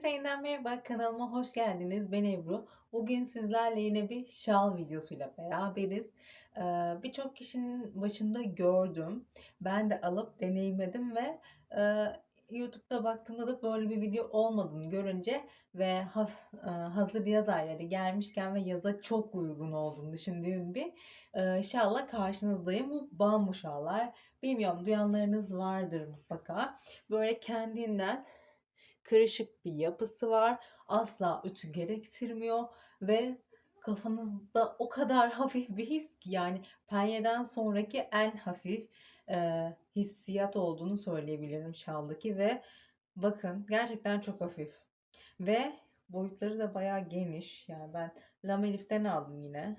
Herkese yeniden merhaba. Kanalıma hoş geldiniz. Ben Ebru. Bugün sizlerle yine bir şal videosuyla beraberiz. Ee, Birçok kişinin başında gördüm. Ben de alıp deneyimledim ve e, YouTube'da baktığımda da böyle bir video olmadığını görünce ve e, hazır yaz ayları gelmişken ve yaza çok uygun olduğunu düşündüğüm bir e, şalla karşınızdayım. Bu bambu şallar. Bilmiyorum duyanlarınız vardır mutlaka. Böyle kendinden kırışık bir yapısı var. Asla ütü gerektirmiyor ve kafanızda o kadar hafif bir his ki yani penyeden sonraki en hafif e, hissiyat olduğunu söyleyebilirim şaldaki ve bakın gerçekten çok hafif. Ve boyutları da bayağı geniş. Yani ben Lamelif'ten aldım yine.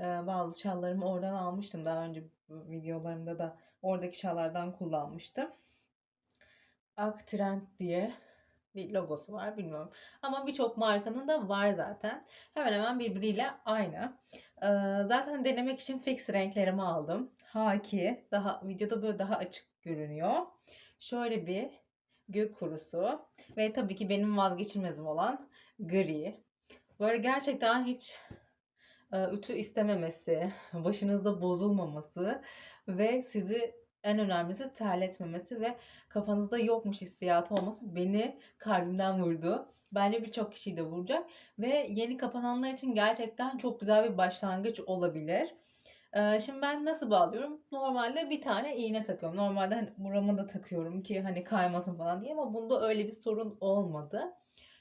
E, bazı şallarımı oradan almıştım. Daha önce videolarımda da oradaki şallardan kullanmıştım. Aktrend diye bir logosu var bilmiyorum. Ama birçok markanın da var zaten. Hemen hemen birbiriyle aynı. Zaten denemek için fix renklerimi aldım. H2 daha videoda böyle daha açık görünüyor. Şöyle bir gök kurusu ve tabii ki benim vazgeçilmezim olan gri. Böyle gerçekten hiç ütü istememesi, başınızda bozulmaması ve sizi en önemlisi terletmemesi ve kafanızda yokmuş hissiyatı olması beni kalbimden vurdu. Bence birçok kişiyi de vuracak ve yeni kapananlar için gerçekten çok güzel bir başlangıç olabilir. Şimdi ben nasıl bağlıyorum? Normalde bir tane iğne takıyorum. Normalde hani burama da takıyorum ki hani kaymasın falan diye ama bunda öyle bir sorun olmadı.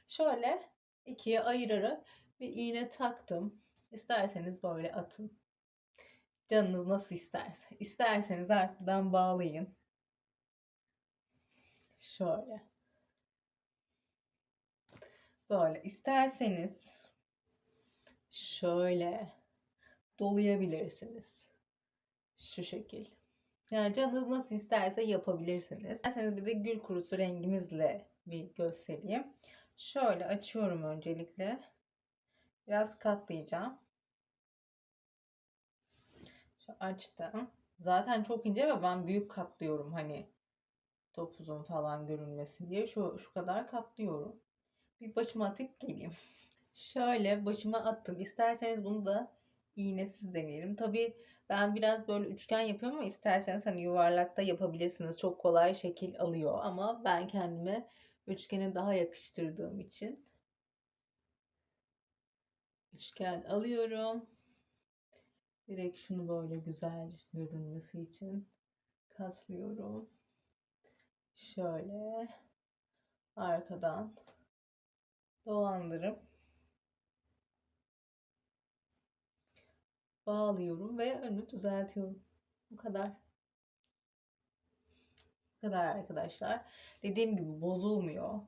Şöyle ikiye ayırarak bir iğne taktım. İsterseniz böyle atın. Canınız nasıl isterse. İsterseniz arkadan bağlayın. Şöyle. Böyle. İsterseniz şöyle dolayabilirsiniz. Şu şekil. Yani canınız nasıl isterse yapabilirsiniz. İsterseniz bir de gül kurusu rengimizle bir göstereyim. Şöyle açıyorum öncelikle. Biraz katlayacağım. Açtım. Zaten çok ince ve ben büyük katlıyorum hani topuzun falan görünmesin diye. Şu, şu kadar katlıyorum. Bir başıma atıp geleyim. Şöyle başıma attım. İsterseniz bunu da iğnesiz deneyelim. Tabii ben biraz böyle üçgen yapıyorum ama isterseniz hani yuvarlakta yapabilirsiniz. Çok kolay şekil alıyor ama ben kendime üçgeni daha yakıştırdığım için üçgen alıyorum. Direkt şunu böyle güzel görünmesi için kaslıyorum. Şöyle arkadan dolandırıp bağlıyorum ve önü düzeltiyorum. Bu kadar. Bu kadar arkadaşlar. Dediğim gibi bozulmuyor.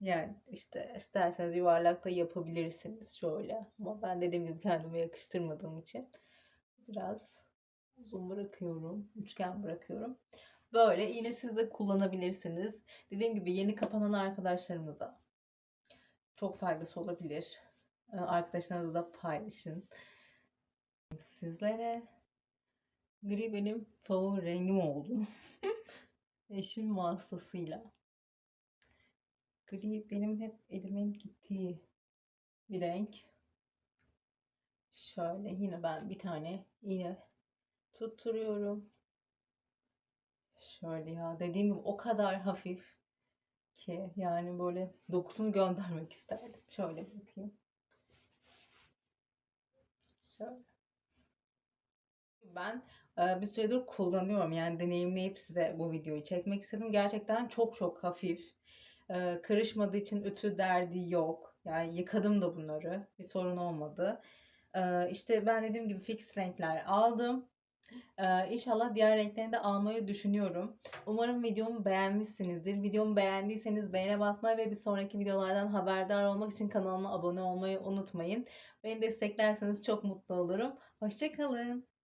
Yani işte isterseniz yuvarlakta yapabilirsiniz şöyle. Ama ben dediğim gibi kendime yakıştırmadığım için biraz uzun bırakıyorum. Üçgen bırakıyorum. Böyle yine siz de kullanabilirsiniz. Dediğim gibi yeni kapanan arkadaşlarımıza çok faydası olabilir. Ee, arkadaşlarınızla da paylaşın. Sizlere gri benim favori rengim oldu. Eşimin vasıtasıyla. Gri benim hep elimin gittiği bir renk. Şöyle yine ben bir tane iğne tutturuyorum. Şöyle ya dediğim gibi o kadar hafif ki yani böyle dokusunu göndermek isterdim. Şöyle bakayım. Şöyle. Ben e, bir süredir kullanıyorum. Yani deneyimleyip size bu videoyu çekmek istedim. Gerçekten çok çok hafif. E, karışmadığı için ütü derdi yok. Yani yıkadım da bunları. Bir sorun olmadı. Ee, işte ben dediğim gibi fix renkler aldım. Ee, inşallah diğer renklerini de almayı düşünüyorum. Umarım videomu beğenmişsinizdir. Videomu beğendiyseniz beğene basmayı ve bir sonraki videolardan haberdar olmak için kanalıma abone olmayı unutmayın. Beni desteklerseniz çok mutlu olurum. Hoşçakalın.